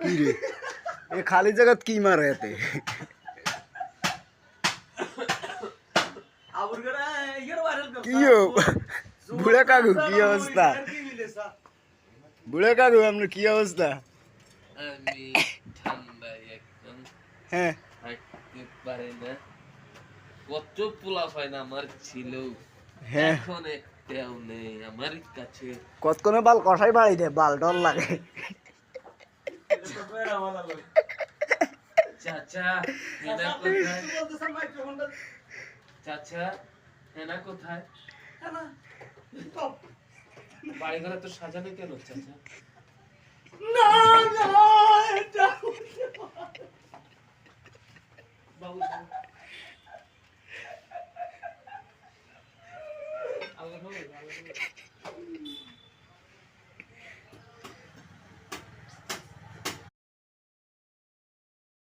কি রে এ খালি জায়গাত কি মারে এতে? কাকু, কি অবস্থা? বুড়া কাকু আপনার কি অবস্থা? কত পোলা হয়। না আমার ছিল এখন একটাও নেই আমার কাছে কতক্ষণে বাল কষাই বাড়ি দে, বাল ডর লাগে। আচ্ছা, চাচা হেনা কোথায়? চাচা হেনা কোথায়? বাড়ি ঘরে তো সাজানো কেন চাচা? না না বাবু আল্লাহ আল্লাহ